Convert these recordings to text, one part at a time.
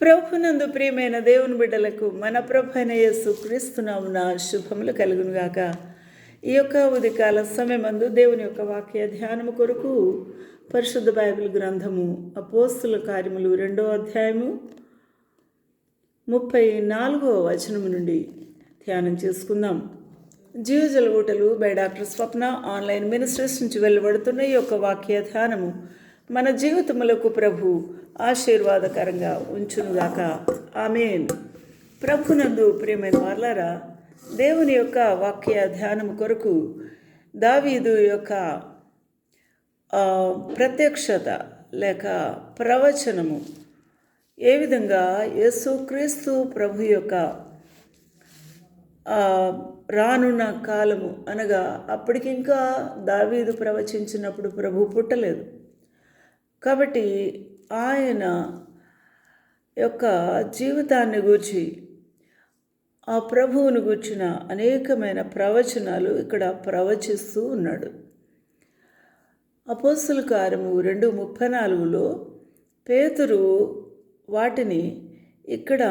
ప్రభునందు ప్రియమైన దేవుని బిడ్డలకు మన ప్రభు అయిన యేసు క్రీస్తునామున శుభములు కలుగునుగాక. ఈ యొక్క ఉదికాల సమయమందు దేవుని యొక్క వాక్య ధ్యానము కొరకు పరిశుద్ధ బైబిల్ గ్రంథము అపోస్తుల కార్యములు రెండో అధ్యాయము ముప్పై నాలుగో వచనము నుండి ధ్యానం చేసుకుందాం. జీవజల ఊటలు by doctor Swapna online ministries నుంచి వెళ్ళబడుతున్న ఈ యొక్క వాక్య ధ్యానము మన జీవితములకు ప్రభు ఆశీర్వాదకరంగా ఉంచునుగాక. ఆమెన్. ప్రభునందు ప్రియమైన వార్లారా దేవుని యొక్క వాక్య ధ్యానము కొరకు దావీదు యొక్క ప్రత్యక్షత లేక ప్రవచనము ఏ విధంగా యేసుక్రీస్తు ప్రభు యొక్క రానున్న కాలము అనగా అప్పటికింకా దావీదు ప్రవచించినప్పుడు ప్రభు పుట్టలేదు. కాబట్టి ఆయన యొక్క జీవితాన్ని గూర్చి ఆ ప్రభువును గూర్చిన అనేకమైన ప్రవచనాలు ఇక్కడ ప్రవచిస్తూ ఉన్నాడు. అపోస్తుల కార్యము రెండు ముప్పై నాలుగులో పేతురు వాటిని ఇక్కడ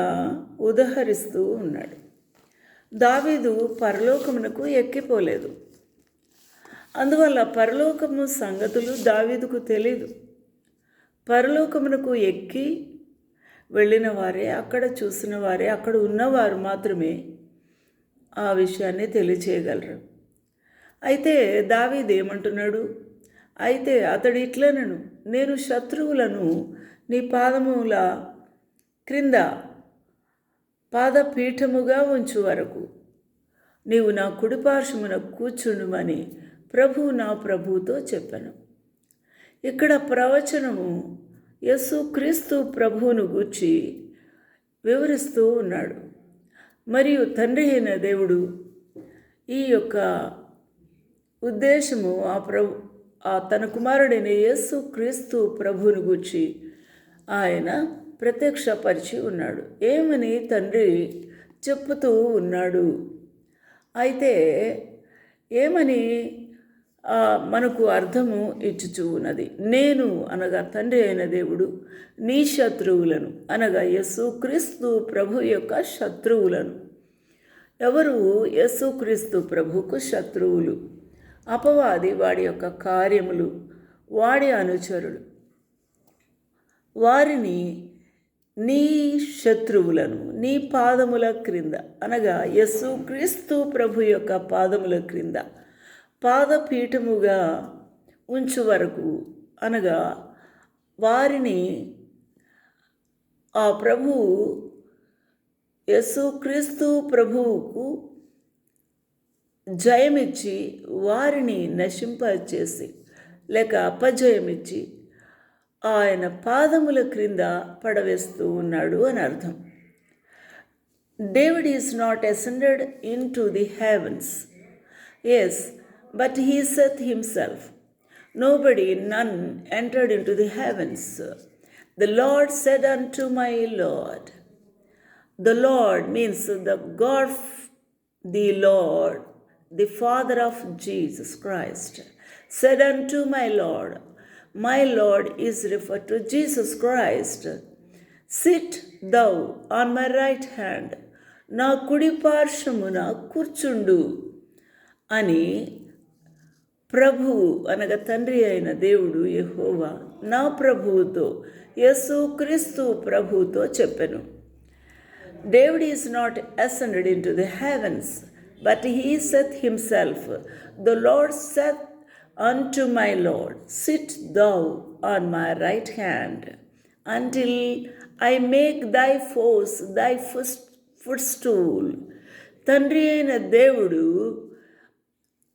ఉదహరిస్తూ ఉన్నాడు. దావీదు పరలోకమునకు ఎక్కిపోలేదు. అందువల్ల పరలోకము సంగతులు దావీదుకు తెలీదు. పరలోకమునకు ఎక్కి వెళ్ళిన వారే అక్కడ చూసిన వారే అక్కడ ఉన్నవారు మాత్రమే ఆ విషయాన్ని తెలియచేయగలరు. అయితే దావీదేమంటున్నాడు అయితే అతడు ఇట్లనను నేను శత్రువులను నీ పాదముల క్రింద పాదపీఠముగా ఉంచు వరకు నీవు నా కుడిపార్శ్వమున కూర్చుండుమని ప్రభువు నా ప్రభువుతో చెప్పాను. ఇక్కడ ప్రవచనము యేసుక్రీస్తు ప్రభువును గూర్చి వివరిస్తూ ఉన్నాడు. మరియు తండ్రి అయిన దేవుడు ఈ యొక్క ఉద్దేశము ఆ ప్రభు ఆ తన కుమారుడైన యేసు క్రీస్తు ప్రభువును గూర్చి ఆయన ప్రత్యక్షపరిచి ఉన్నాడు. ఏమని తండ్రి చెప్పుతూ ఉన్నాడు? అయితే ఏమని మనకు అర్థము ఇచ్చుచూ ఉన్నది. నేను అనగా తండ్రి అయిన దేవుడు నీ శత్రువులను అనగా యేసు క్రీస్తు ప్రభు యొక్క శత్రువులను. ఎవరు యేసుక్రీస్తు ప్రభుకు శత్రువులు? అపవాది వాడి యొక్క కార్యములు వాడి అనుచరులు. వారిని నీ శత్రువులను నీ పాదముల క్రింద అనగా యేసుక్రీస్తు ప్రభు యొక్క పాదముల క్రింద పాదపీఠముగా ఉంచు వరకు అనగా వారిని ఆ ప్రభువు యేసుక్రీస్తు ప్రభువుకు జయమిచ్చి వారిని నశింపచేసి లేక అపజయమిచ్చి ఆయన పాదముల క్రింద పడవేస్తూ ఉన్నాడు అని అర్థం. David is not ascended into the heavens yes But he saith himself nobody none entered into the heavens the Lord said unto my Lord The Lord means the God, the Lord, the Father of Jesus Christ, said unto my Lord, My Lord is referred to Jesus Christ. Sit thou on my right hand, నా కుడి పార్శ్వమున కూర్చుండు అని ప్రభువు అనగా తండ్రి అయిన దేవుడు యహోవా నా ప్రభువుతో యసు క్రీస్తు ప్రభువుతో చెప్పెను. David is not ascended into the heavens but he saith himself the Lord saith unto my Lord sit thou on my right hand until I make thy foes thy foes foot stool తండ్రి అయిన దేవుడు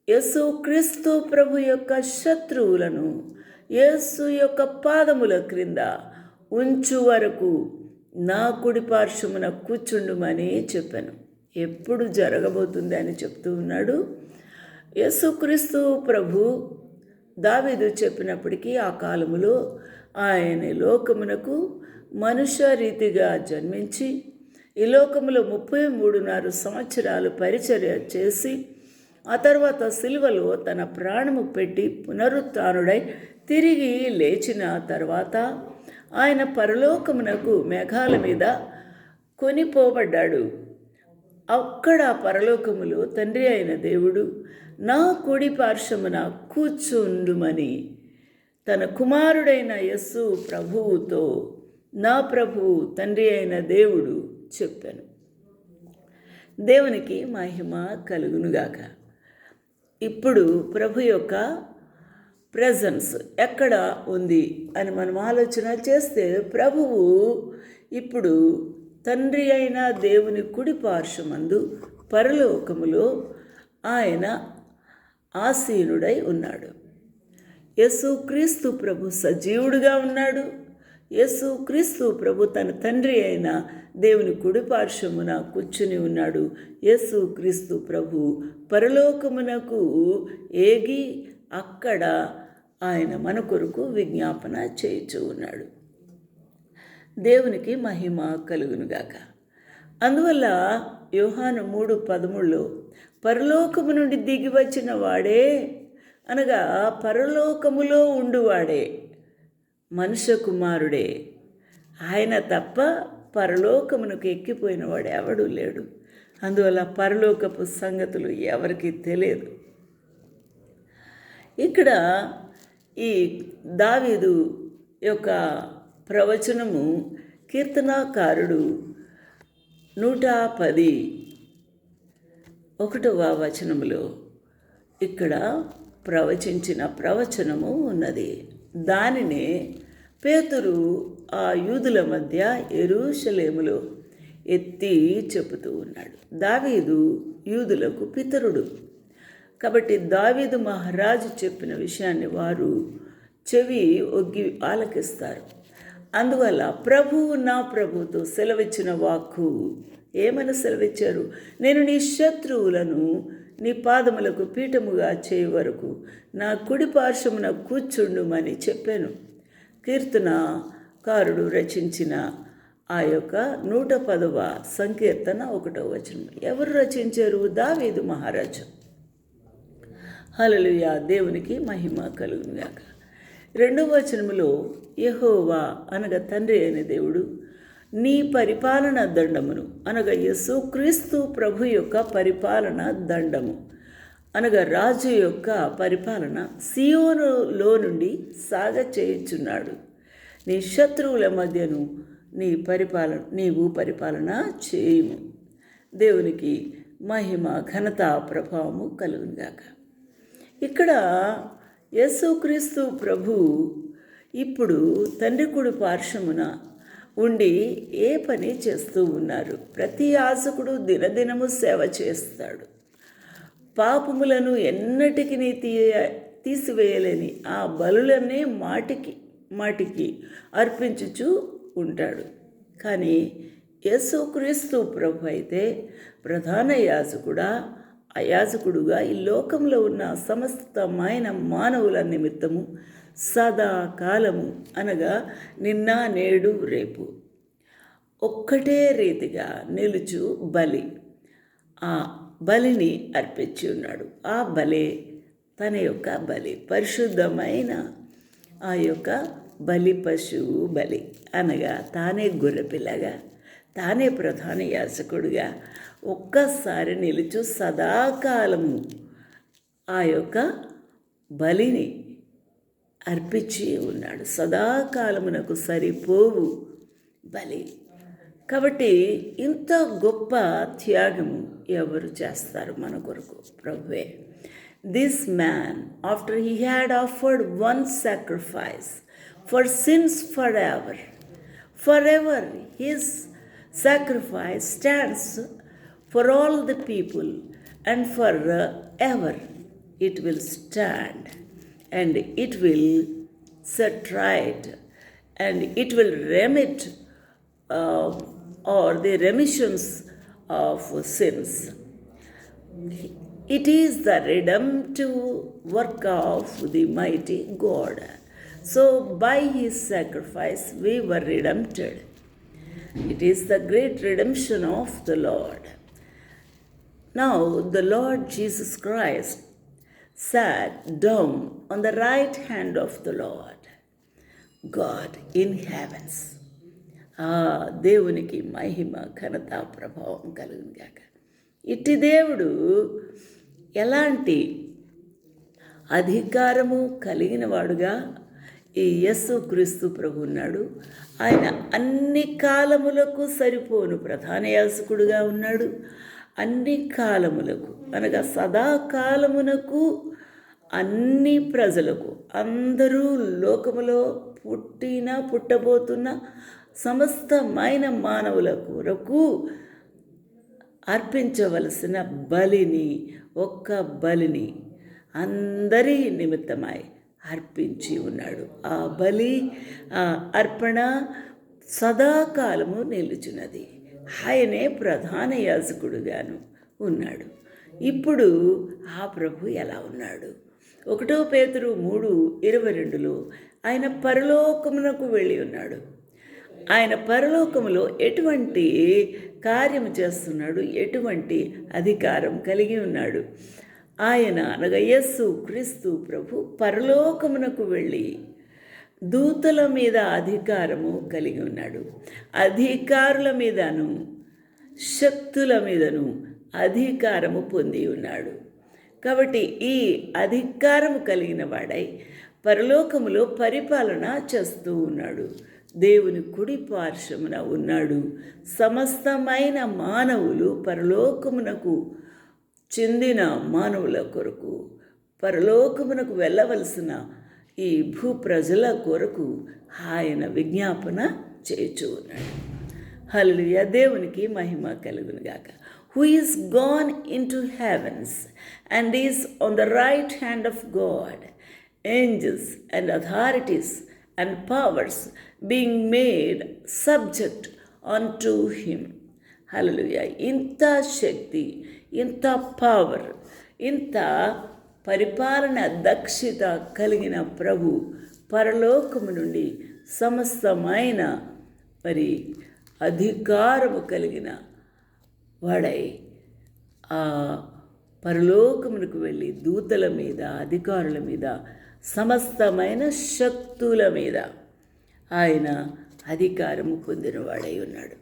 యేసు క్రీస్తు ప్రభు యొక్క శత్రువులను యేసు యొక్క పాదముల క్రింద ఉంచు వరకు నా కుడి పార్శ్వమున కూర్చుండుమని చెప్పాను. ఎప్పుడు జరగబోతుంది అని చెప్తూ ఉన్నాడు. యేసుక్రీస్తు ప్రభు దావీదు చెప్పినప్పటికీ ఆ కాలములో ఆయన లోకమునకు మనుష్య రీతిగా జన్మించి ఈ లోకములో ముప్పై మూడున్నర సంవత్సరాలు పరిచర్య చేసి ఆ తర్వాత సిల్వలో తన ప్రాణము పెట్టి పునరుత్నుడై తిరిగి లేచిన తర్వాత ఆయన పరలోకమునకు మేఘాల మీద కొనిపోబడ్డాడు. అక్కడ పరలోకములో తండ్రి అయిన దేవుడు నా కుడి పార్శ్వమున కూర్చుండుమని తన కుమారుడైన యస్సు ప్రభువుతో నా ప్రభువు తండ్రి అయిన దేవుడు చెప్పాను. దేవునికి మహిమ కలుగునుగాక. ఇప్పుడు ప్రభు యొక్క ప్రజెన్స్ ఎక్కడ ఉంది అని మనం ఆలోచన చేస్తే ప్రభువు ఇప్పుడు తండ్రి అయిన దేవుని కుడి పార్శ్వమందు పరలోకములో ఆయన ఆసీనుడై ఉన్నాడు. యేసుక్రీస్తు ప్రభు సజీవుడుగా ఉన్నాడు. యేసుక్రీస్తు ప్రభు తన తండ్రి అయిన దేవుని కుడిపార్శ్వమున కూర్చుని ఉన్నాడు. యేసుక్రీస్తు ప్రభు పరలోకమునకు ఏగి అక్కడ ఆయన మన కొరకు విజ్ఞాపన చేయించు ఉన్నాడు. దేవునికి మహిమ కలుగునుగాక అందువల్ల యోహాను మూడు పదముల్లో పరలోకము నుండి దిగి వచ్చిన వాడే అనగా పరలోకములో ఉండువాడే. మనుష్య కుమారుడే ఆయన తప్ప పరలోకమునకు ఎక్కిపోయిన వాడు ఎవడు లేడు. అందువల్ల పరలోకపు సంగతులు ఎవరికి తెలియదు. ఇక్కడ ఈ దావీదు యొక్క ప్రవచనము కీర్తనాకారుడు నూట పది ఒకటవ వచనములో ఇక్కడ ప్రవచించిన ప్రవచనము ఉన్నది. దానినే పేతురు ఆ యూదుల మధ్య ఎరుషలేములో ఎత్తి చెబుతూ ఉన్నాడు. దావీదు యూదులకు పితరుడు. కాబట్టి దావీదు మహారాజు చెప్పిన విషయాన్ని వారు చెవి ఒగ్గి ఆలకిస్తారు. అందువల్ల ప్రభువు నా ప్రభుతో సెలవిచ్చిన వాక్కు ఏమని సెలవిచ్చారు? నేను నీ శత్రువులను నీ పాదములకు పీఠముగా చేయ వరకు నా కుడి పార్శ్వమున కూర్చుండుమని చెప్పాను. కీర్తనకారుడు రచించిన ఆ యొక్క నూట పదవ సంకీర్తన ఒకటవ వచనం. ఎవరు రచించారు? దావీదు మహారాజు. హలలుయా దేవునికి మహిమ కలుగునుగాక. రెండవ వచనములో యహోవా అనగా తండ్రి అయిన దేవుడు నీ పరిపాలన దండమును అనగా యేసుక్రీస్తు ప్రభు యొక్క పరిపాలన దండము. అనగా రాజు యొక్క పరిపాలన సియోనులో నుండి సాగ చేయుచున్నాడు నీ శత్రువుల మధ్యను నీ పరిపాలన నీవు పరిపాలన చేయుము. దేవునికి మహిమ ఘనత ప్రభావము కలుగుగాక ఇక్కడ యేసుక్రీస్తు ప్రభు ఇప్పుడు తండ్రి కుడి పార్శ్వమున ఉండి ఏ పని చేస్తూ ఉన్నారు? ప్రతి యాజకుడు దినదినము సేవ చేస్తాడు. పాపములను ఎన్నటికి తీయ తీసివేయలేని ఆ బలులనే మాటికి మాటికి అర్పించుచు ఉంటాడు. కానీ యేసుక్రీస్తు ప్రభు అయితే ప్రధాన యాజకుడా అయాజకుడుగా ఈ లోకంలో ఉన్న సమస్తమైన మానవుల నిమిత్తము సదాకాలము అనగా నిన్న నేడు రేపు. ఒక్కటే రీతిగా నిలుచు బలి. ఆ బలిని అర్పించి ఉన్నాడు ఆ బలే తన యొక్క బలి పరిశుద్ధమైన ఆ యొక్క బలి పశువు బలి. అనగా తానే గొర్రెపిల్లగా తానే ప్రధాన యాజకుడుగా ఒక్కసారి నిలుచు సదాకాలము ఆ యొక్క బలిని అర్పించి ఉన్నాడు. సదాకాలమునకు సరిపోవు బలి. కాబట్టి ఇంత గొప్ప త్యాగము ఎవరు చేస్తారు మన కొరకు ప్రభువే this man after he had offered one sacrifice for sins for ever for ever his sacrifice stands for all the people and for uh, ever it will stand and it will set right and it will remit uh, or the remissions of sins. It is the redemptive work of the mighty God. So, by his sacrifice, we were redeemed. It is the great redemption of the Lord. Now, the Lord Jesus Christ sat down on the right hand of the Lord, God in heavens. ఆ దేవునికి మహిమ ఘనత ప్రభావం కలుగును ఇట్టి దేవుడు ఎలాంటి అధికారము కలిగిన వాడుగా ఈ యస్సు క్రీస్తు ప్రభు ఉన్నాడు. ఆయన అన్ని కాలములకు సరిపోను ప్రధాన యాసకుడుగా ఉన్నాడు. అన్ని కాలములకు అనగా సదాకాలమునకు అన్ని ప్రజలకు అందరూ లోకములో పుట్టిన పుట్టబోతున్న సమస్తమైన మానవుల కొరకు అర్పించవలసిన బలిని ఒక్క బలిని అందరి నిమిత్తమై అర్పించి ఉన్నాడు. ఆ బలి ఆ అర్పణ సదాకాలము నిలుచున్నది. ఆయనే ప్రధాన యాజకుడుగాను ఉన్నాడు. ఇప్పుడు ఆ ప్రభు ఎలా ఉన్నాడు? ఒకటో పేతురు మూడు ఇరవై రెండులో ఆయన పరలోకమునకు వెళ్ళి ఉన్నాడు. ఆయన పరలోకములో ఎటువంటి కార్యము చేస్తున్నాడు ఎటువంటి అధికారం కలిగి ఉన్నాడు. ఆయన అనగా యస్సు క్రీస్తు ప్రభు పరలోకమునకు వెళ్ళి దూతల మీద అధికారము కలిగి ఉన్నాడు. అధికారుల మీదను శక్తుల మీదను అధికారము పొంది ఉన్నాడు. కాబట్టి ఈ అధికారము కలిగిన వాడై పరలోకములో పరిపాలన చేస్తూ ఉన్నాడు. దేవుని కుడి పార్శ్వమున ఉన్నాడు. సమస్తమైన మానవులు పరలోకమునకు చెందిన మానవుల కొరకు పరలోకమునకు వెళ్ళవలసిన ఈ భూ ప్రజల కొరకు ఆయన విజ్ఞాపన చేయుచూ ఉన్నాడు. హలలుయ దేవునికి మహిమ కలుగునుగాక who is gone into heavens and is on the right hand of God angels and authorities and powers being made subject unto him హల్లెలూయా ఇంత శక్తి ఇంత పవర్ ఇంత పరిపాలన దక్షత కలిగిన ప్రభు పరలోకము నుండి సమస్తమైన మరి అధికారము కలిగిన వాడై ఆ పరలోకమునకు వెళ్ళి దూతల మీద అధికారుల మీద సమస్తమైన శక్తుల మీద ఆయన అధికారము పొందినవాడై ఉన్నాడు.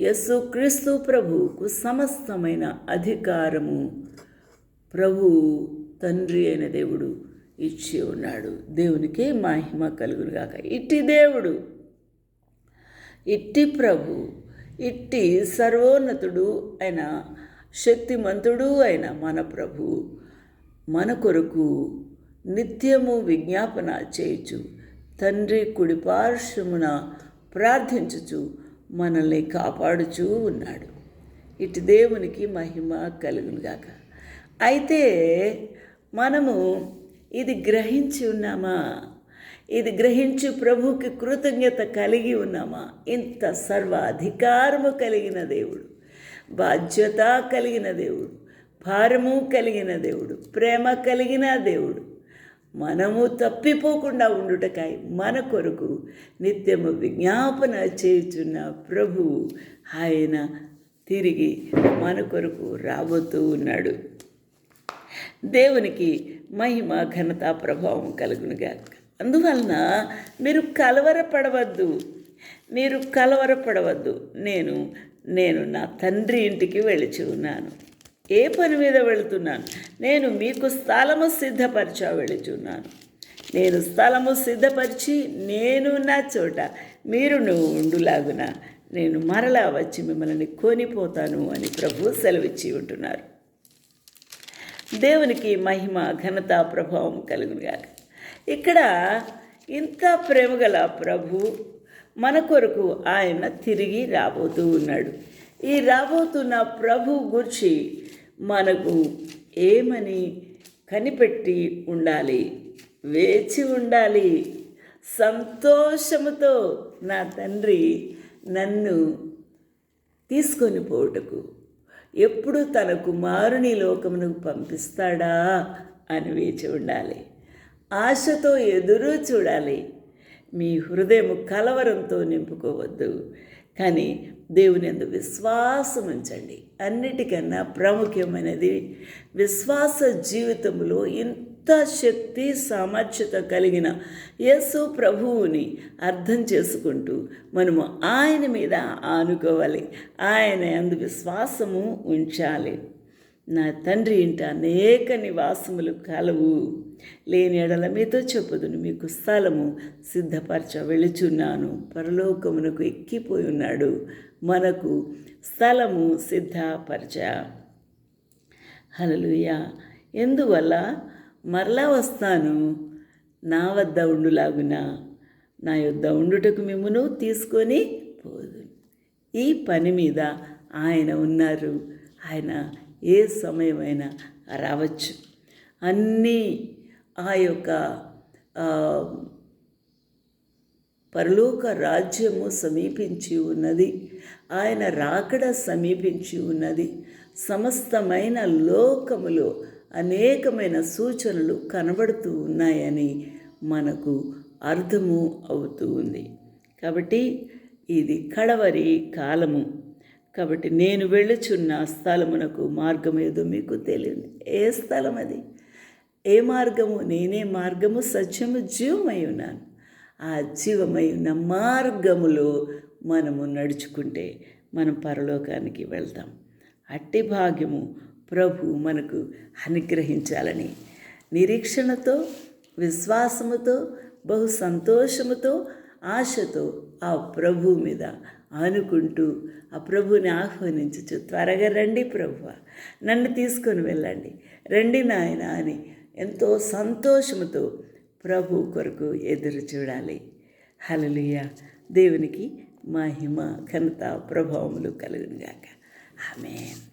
యస్సు క్రీస్తు ప్రభువుకు సమస్తమైన అధికారము ప్రభు తండ్రి అయిన దేవుడు ఇచ్చి ఉన్నాడు. దేవునికే మహిమ కలుగునుగాక ఇట్టి దేవుడు ఇట్టి ప్రభు ఇట్టి సర్వోన్నతుడు అయిన శక్తిమంతుడు అయిన మన ప్రభు మన కొరకు నిత్యము విజ్ఞాపన చేయుచు తండ్రి కుడి పార్శ్వమున ప్రార్థించుచు మనల్ని కాపాడుచూ ఉన్నాడు. ఇటు దేవునికి మహిమ కలుగునుగాక అయితే మనము ఇది గ్రహించి ఉన్నామా? ఇది గ్రహించి ప్రభుకి కృతజ్ఞత కలిగి ఉన్నామా? ఇంత సర్వ అధికారము కలిగిన దేవుడు బాధ్యత కలిగిన దేవుడు భారము కలిగిన దేవుడు ప్రేమ కలిగిన దేవుడు మనము తప్పిపోకుండా ఉండుటకాయ మన కొరకు నిత్యము విజ్ఞాపన చేయుచున్న ప్రభువు ఆయన తిరిగి మన కొరకు రాబోతూ ఉన్నాడు. దేవునికి మహిమ ఘనత ప్రభావం కలుగునుగా అందువలన మీరు కలవరపడవద్దు. మీరు కలవరపడవద్దు. నేను నేను నా తండ్రి ఇంటికి వెళ్ళి ఉన్నాను. ఏ పని మీద వెళుతున్నాను? నేను మీకు స్థలము సిద్ధపరచా వెళుతున్నాను నేను స్థలము సిద్ధపరిచి నేను నా చోట మీరు నువ్వు ఉండులాగున నేను మరలా వచ్చి మిమ్మల్ని కొనిపోతాను అని ప్రభు సెలవిచ్చి ఉంటున్నారు. దేవునికి మహిమ ఘనత ప్రభావం కలుగునుగాక. ఇక్కడ ఇంత ప్రేమగల ప్రభు మన కొరకు ఆయన తిరిగి రాబోతూ ఉన్నాడు. ఈ రాబోతున్న ప్రభు గురించి మనకు ఏమని కనిపెట్టి ఉండాలి? వేచి ఉండాలి. సంతోషముతో నా తండ్రి నన్ను తీసుకొని పోవుటకు. ఎప్పుడు తన కుమారుని లోకమునకు పంపిస్తాడా అని వేచి ఉండాలి. ఆశతో ఎదురు చూడాలి. మీ హృదయం కలవరంతో నింపుకోవద్దు. కానీ దేవుని అందు విశ్వాసం ఉంచండి. అన్నిటికన్నా ప్రాముఖ్యమైనది విశ్వాస జీవితంలో ఇంత శక్తి సామర్థ్యత కలిగిన యేసు ప్రభువుని అర్థం చేసుకుంటూ మనము ఆయన మీద ఆనుకోవాలి. ఆయన అందు విశ్వాసము ఉంచాలి. నా తండ్రి ఇంట అనేక నివాసములు కలవు. లేని ఎడల మీతో చెప్పుదును. మీకు స్థలము సిద్ధపరచ వెళుచున్నాను పరలోకమునకు ఎక్కిపోయి ఉన్నాడు. మనకు స్థలము సిద్ధపరచ. హలలుయ ఎందువల్ల? మరలా వస్తాను. నా వద్ద ఉండులాగున. నా యొద్ద ఉండుటకు మిమ్మును తీసుకొని పోదు ఈ పని మీద ఆయన ఉన్నారు. ఆయన ఏ సమయమైనా రావచ్చు. అన్నీ ఆ యొక్క పరలోక రాజ్యము సమీపించి ఉన్నది. ఆయన రాకడ సమీపించి ఉన్నది. సమస్తమైన లోకములో అనేకమైన సూచనలు కనబడుతూ ఉన్నాయని మనకు అర్థము అవుతూ ఉంది. కాబట్టి ఇది కడవరి కాలము. కాబట్టి నేను వెళ్ళుచున్న స్థలమునకు మార్గం ఏదో మీకు తెలియదు. ఏ స్థలం అది ఏ మార్గము? నేనే మార్గము సత్యము జీవమై ఉన్నాను. ఆ జీవమై ఉన్న మార్గములో మనము నడుచుకుంటే మనం పరలోకానికి వెళ్తాం. అట్టి భాగ్యము ప్రభు మనకు అనుగ్రహించాలని నిరీక్షణతో విశ్వాసముతో బహు సంతోషముతో ఆశతో ఆ ప్రభు మీద ఆనుకుంటూ ఆ ప్రభుని ఆహ్వానించచ్చు త్వరగా రండి ప్రభు నన్ను తీసుకొని వెళ్ళండి. రండి నాయన అని ఎంతో సంతోషముతో ప్రభు కొరకు ఎదురు చూడాలి. హలలుయ దేవునికి మహిమ ఘనత ప్రభావములు కలుగునుగాక. ఆమెన్.